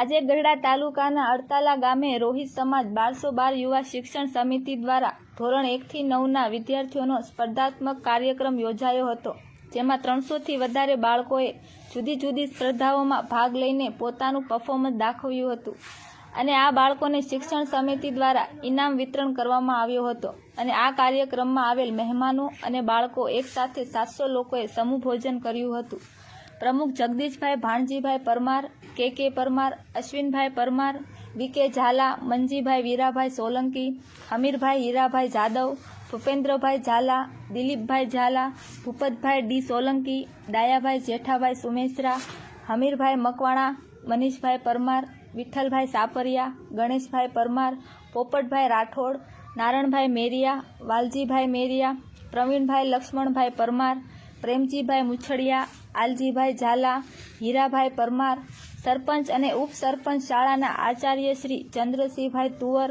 આજે ગઢડા તાલુકાના અડતાલા ગામે રોહિત સમાજ બારસો બાર યુવા શિક્ષણ સમિતિ દ્વારા ધોરણ એકથી નવના વિદ્યાર્થીઓનો સ્પર્ધાત્મક કાર્યક્રમ યોજાયો હતો, જેમાં ત્રણસોથી વધારે બાળકોએ જુદી જુદી સ્પર્ધાઓમાં ભાગ લઈને પોતાનું પરફોર્મન્સ દાખવ્યું હતું. અને આ બાળકોને શિક્ષણ સમિતિ દ્વારા ઇનામ વિતરણ કરવામાં આવ્યો હતો. અને આ કાર્યક્રમમાં આવેલ મહેમાનો અને બાળકો એકસાથે સાતસો લોકોએ સમૂહ ભોજન કર્યું હતું. પ્રમુખ જગદીશભાઈ Bhanjibhai Parmar, K K Parmar, Ashwinbhai Parmar VK Zala Manjibhai Virabhai Solanki, Hamirbhai Hirabhai Jadav, Bhupendrabhai Zala, Dilipbhai Zala, Bhupatbhai D Solanki, Dayabhai Jethabhai Sumeshra, Hamirbhai Makwana, Manishbhai Parmar, Vitthalbhai Sapariya, Ganeshbhai Parmar, Popatbhai Rathod, Naranbhai Meriya, Valjibhai Meriya, Pravinbhai Laxmanbhai Parmar, Premjibhai Muchhadiya Aljibhai Zala, Hirabhai Parmar, sarpanch અને ઉપસરપંચ શાળાના આચાર્ય શ્રી ચંદ્રસિંહભાઈ તુવર,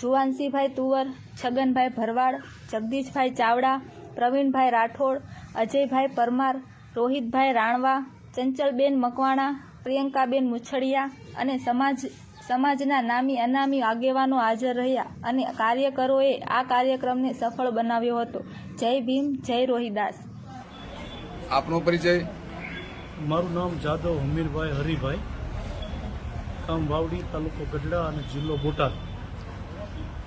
જુવાનસિંહભાઈ તુવર, છગનભાઈ ભરવાડ, જગદીશભાઈ ચાવડા, પ્રવીણભાઈ રાઠોડ, અજયભાઈ પરમાર, રોહિતભાઈ રાણવા, ચંચલબેન મકવાણા, પ્રિયંકાબેન મુછડિયા અને સમાજ, સમાજના નામી અનામી આગેવાનો હાજર રહ્યા અને કાર્યકરોએ આ કાર્યક્રમને સફળ બનાવ્યો હતો. જય ભીમ, જય રોહિદાસ. આપનો પરિચય? મારું નામ જાદવ હમીરભાઈ હરિભાઈ. ગામ વાવડી તાલુકો ગઢડા અને જિલ્લો બોટાદ.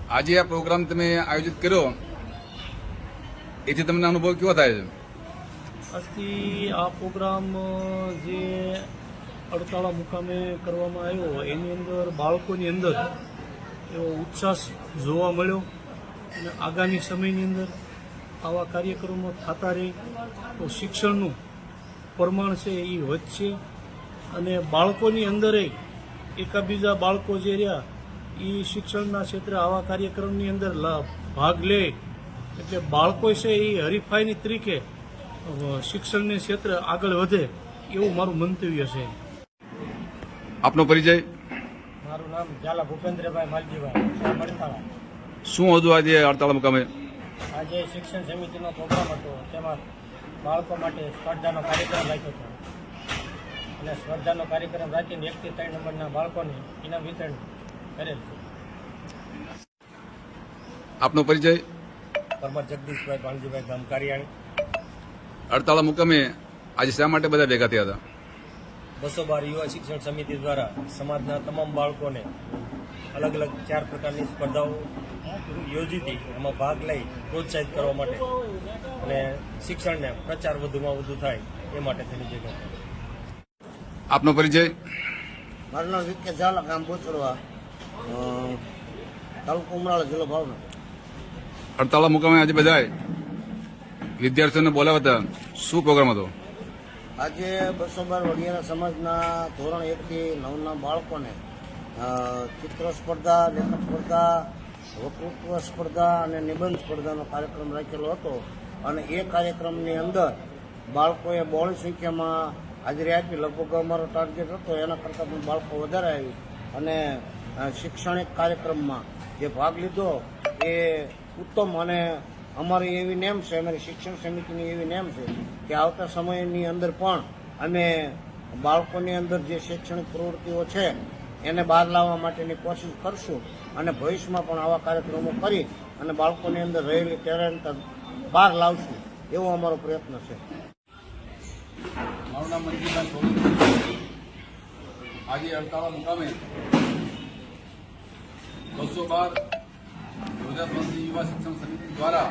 આજે આ પ્રોગ્રામ તમે આયોજિત કર્યો. એથી તમને અનુભવ કેવો થાય છે? આજથી આ પ્રોગ્રામ જે અડતાળા મુકામે કરવામાં આવ્યો એની અંદર બાળકોની અંદર એવો ઉત્સાહ જોવા મળ્યો. અને આગામી સમયની અંદર આવા કાર્યક્રમો થતા રહે તો શિક્ષણનું પ્રમાણ છે એ વધશે. અને બાળકોની અંદરે એકાબીજા બાળકો જે રહ્યા એ શિક્ષણના ક્ષેત્રે આવા કાર્યક્રમની અંદર ભાગ લે. એટલે બાળકો છે એ હરીફાઈની તરીકે શિક્ષણને ક્ષેત્રે આગળ વધે એવું મારું મંતવ્ય છે. આપનો પરિચય? મારું નામ ઝાલા ભૂપેન્દ્રભાઈ માલજીભાઈ શું હતું આજે હડતાળ મુકામે આજે શિક્ષણ સમિતિનો પ્રોગ્રામ હતો. તેમાં બાળકો માટે સ્પર્ધાનો કાર્યક્રમ રાખ્યો હતો. અને સ્પર્ધાનો કાર્યક્રમ રાખીને એકથી ત્રણ નંબરના બાળકોને ઇનામ વિતરણ કરેલ છે. આપનો પરિચય? પરમાર જગદીશભાઈ ભાણજીભાઈ ગામ કારિયાણી અડતાળા મુકામે આજે શા માટે બધા ભેગા થયા હતા? બસો બાર યુવા શિક્ષણ સમિતિ દ્વારા સમાજના તમામ બાળકોને અલગ અલગ ચાર પ્રકારની સ્પર્ધાઓ યોજી હતી. એમાં ભાગ લઈ પ્રોત્સાહિત કરવા માટે અને શિક્ષણને પ્રચાર વધુમાં વધુ થાય એ માટે તેની જગ્યા આપનો પરિચય? મારું નામ વિકે ઝાલા ગામ બોચરવા તાલુકો ઉમરાળા જિલ્લો ભાવનગર. અડતાળા મુકામે આજે બધાએ વિદ્યાર્થીઓને બોલાવ્યા હતા શું પ્રોગ્રામ હતો? આજે બસો બાર વડિયાના સમાજના ધોરણ એકથી નવના બાળકોને ચિત્ર સ્પર્ધા લેખન સ્પર્ધા, વક્તૃત્વ સ્પર્ધા અને નિબંધ સ્પર્ધાનો કાર્યક્રમ રાખેલો હતો. અને એ કાર્યક્રમની અંદર બાળકોએ બહોળી સંખ્યામાં હાજરી આપી. લગભગ અમારો ટાર્ગેટ હતો. એના કરતાં પણ બાળકો વધારે આવી. અને શૈક્ષણિક કાર્યક્રમમાં જે ભાગ લીધો એ ઉત્તમ અને અમારી એવી નેમ છે, અમારી શિક્ષણ સમિતિની એવી નેમ છે કે આવતા સમયની અંદર પણ અમે બાળકોની અંદર જે શૈક્ષણિક પ્રવૃત્તિઓ છે એને બહાર લાવવા માટેની કોશિશ કરશું અને ભવિષ્યમાં પણ આવા કાર્યક્રમો કરી અને બાળકોની અંદર રહેલી ટેલેન્ટ બહાર લાવશું, એવો અમારો પ્રયત્ન છે. મારું નામ મંજીભાઈ સોલંકી. આજે અડતાળા મુકામે બસો બાર ગુજરાત યુવા શિક્ષણ સમિતિ દ્વારા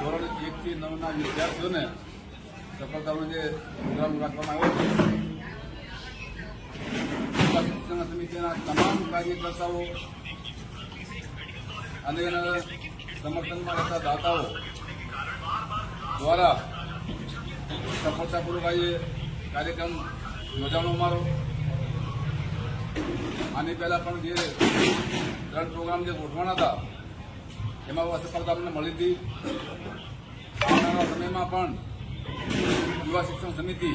ધોરણ એકથી નવના વિદ્યાર્થીઓને સફળતાનો જે પ્રોગ્રામ રાખવામાં આવ્યો છે શિક્ષણ સમિતિના તમામ કાર્યકર્તાઓ અને એના સમર્થનમાં રહેતા દાતાઓ દ્વારા સફળતાપૂર્વક આજે કાર્યક્રમ યોજાણો અમારો. આની પહેલા પણ જે ત્રણ પ્રોગ્રામ જે ગોઠવાના હતા, એમાં સફળતા અમને મળી હતી. આવનારા સમયમાં પણ યુવા શિક્ષણ સમિતિ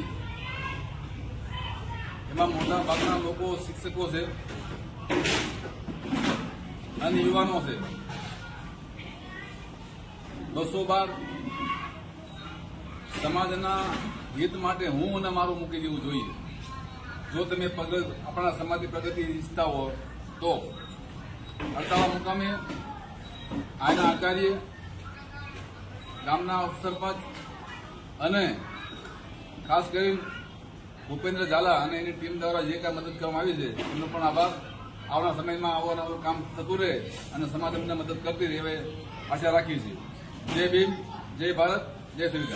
એમાં મોટા ભાગના લોકો શિક્ષકો છે અને યુવાનો છે. બસો બાર સમાજના હિત માટે હું અને મારું મૂકી દેવું જોઈએ. જો તમે આપણા સમાજની પ્રગતિ ઈચ્છતા હો તો. અડતાળા મુકામે આના આચાર્ય, ગામના ઉપસરપંચ અને ખાસ કરી ભૂપેન્દ્ર ઝાલા અને એની ટીમ દ્વારા જે કાંઈ મદદ કરવામાં આવી છે એમનો પણ આભાર. આવનાર સમયમાં આવવાનું કામ થતું રહે અને સમાજ અમને મદદ કરતી રહે આશા રાખીએ છીએ. જય ભીમ, જય ભારત, જય શ્રી